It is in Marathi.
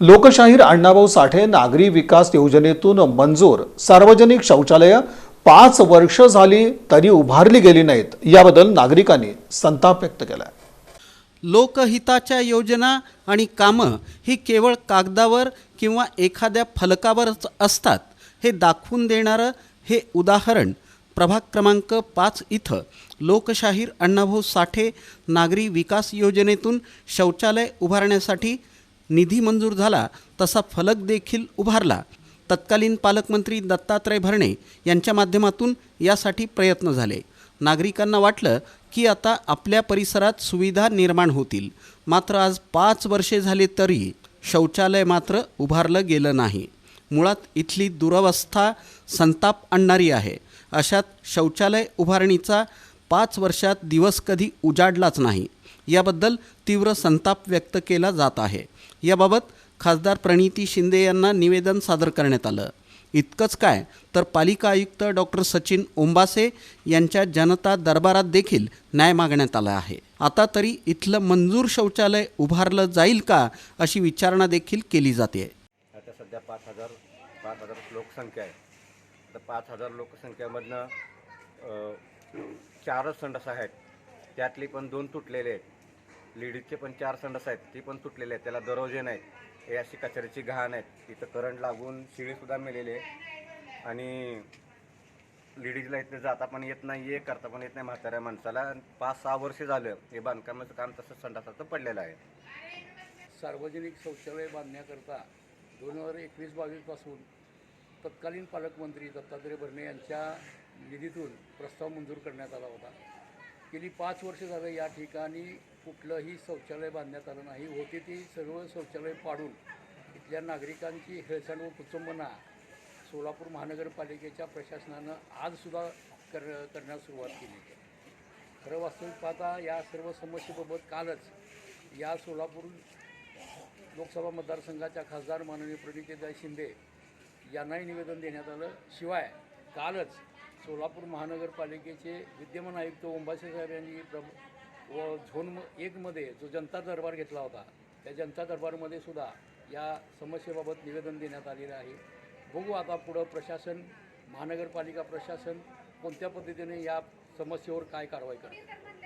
लोकशाहीर अण्णाभाऊ साठे नागरी विकास योजनेतून मंजूर सार्वजनिक शौचालयं पाच वर्ष झाली तरी उभारली गेली नाहीत. याबद्दल नागरिकांनी संताप व्यक्त केला लोकहिताच्या योजना आणि कामं ही केवळ कागदावर किंवा एखाद्या फलकावरच असतात हे दाखवून देणारं हे उदाहरण प्रभाग क्रमांक पाच इथं लोकशाहीर अण्णाभाऊ साठे नागरी विकास योजनेतून शौचालय उभारण्यासाठी निधी मंजूर झाला तसा फलक देखील उभारला. तत्कालीन पालकमंत्री दत्तात्रय भरणे यांच्या माध्यमातून यासाठी प्रयत्न झाले. नागरिकांना वाटलं की आता आपल्या परिसरात सुविधा निर्माण होतील. मात्र आज पाच वर्षे झाले तरी शौचालय मात्र उभारलं गेलं नाही. मुळात इथली दुरवस्था संताप आणणारी आहे. अशात शौचालय उभारणीचा पाच वर्षात दिवस कधी उजाडलाच नाही. याबद्दल तीव्र संताप व्यक्त केला जात आहे. याबाबत खासदार प्रणिती शिंदे यांना निवेदन सादर करण्यात आलं. इतकंच काय तर पालिका आयुक्त डॉक्टर सचिन ओंबासे यांच्या जनता दरबारात देखील न्याय मागण्यात आला आहे. आता तरी इथलं मंजूर शौचालय उभारलं जाईल का अशी विचारणा देखील केली जाते. आता सध्या पाच हजार पाच हजार लोकसंख्या आहे. तर पाच हजार लोकसंख्येमधनं अ, चारच संडास आहेत. त्यातली पण दोन तुटलेले आहेत. लेडीजचे पण चार संडस आहेत ती पण तुटलेले आहेत त्याला दरवाजे नाहीत. हे अशी कचऱ्याची घाण आहेत. तिथं करंट लागून शिळीसुद्धा मेलेले आणि लेडीजला इथं जाता पण येत नाही आहे करता पण येत नाही म्हाताऱ्या माणसाला. पाच सहा वर्ष झालं हे बांधकामाचं काम तसं संडासाचं पडलेलं आहे. सार्वजनिक शौचालय बांधण्याकरता दोन हजार एकवीस बावीसपासून तत्कालीन पालकमंत्री दत्तात्रय भरणे यांच्या निधीतून प्रस्ताव मंजूर करण्यात आला होता. गेली पाच वर्ष झालं या ठिकाणी कुठलंही शौचालय बांधण्यात आलं नाही. होते ती सर्व शौचालय पाडून इथल्या नागरिकांची हेळसांड व कुचंबना सोलापूर महानगरपालिकेच्या प्रशासनानं आजसुद्धा कर करण्यास सुरुवात केली खरं वास्तविक पाहता या सर्व समस्येबाबत कालच या सोलापूर लोकसभा मतदारसंघाच्या खासदार माननीय प्रणितीदाई शिंदे यांनाही निवेदन देण्यात आलं. शिवाय कालच सोलापूर महानगरपालिकेचे विद्यमान आयुक्त ओंबासे साहेब यांनी प्र व झोन एकमध्ये जो जनता दरबार घेतला होता त्या जनता दरबारमध्ये सुद्धा या समस्येबाबत निवेदन देण्यात आलेलं आहे. बघू आता पुढं प्रशासन महानगरपालिका प्रशासन कोणत्या पद्धतीने या समस्येवर काय कारवाई करते